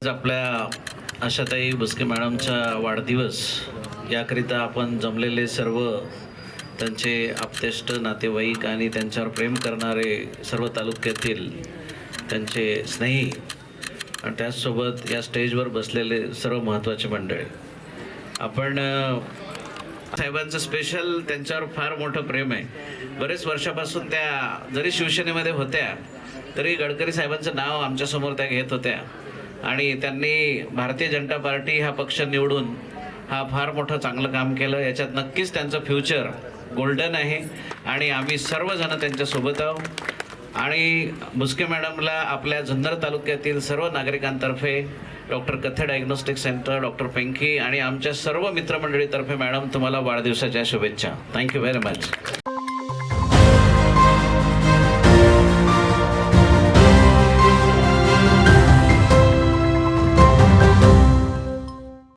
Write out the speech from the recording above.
आज आपल्या आशाताई बुस्के मॅडमचा वाढदिवस. याकरिता आपण जमलेले सर्व त्यांचे आपतेष्ट नातेवाईक आणि त्यांच्यावर प्रेम करणारे सर्व तालुक्यातील त्यांचे स्नेही आणि त्याचसोबत या स्टेजवर बसलेले सर्व महत्त्वाचे मंडळी. आपण साहेबांचं स्पेशल त्यांच्यावर फार मोठं प्रेम आहे. बरेच वर्षापासून त्या जरी शिवसेनेमध्ये होत्या तरी गडकरी साहेबांचं नाव आमच्यासमोर त्या घेत होत्या. आणि त्यांनी भारतीय जनता पार्टी हा पक्ष निवडून हा फार मोठं चांगलं काम केलं. याच्यात नक्कीच त्यांचं फ्युचर गोल्डन आहे आणि आम्ही सर्वजण त्यांच्यासोबत आहोत. आणि मुस्के मॅडमला आपल्या जुन्नर तालुक्यातील सर्व नागरिकांतर्फे doctor Kathe diagnostic centre doctor पेंकी आणि आमच्या सर्व मित्रमंडळीतर्फे मॅडम तुम्हाला वाढदिवसाच्या शुभेच्छा. Thank you very much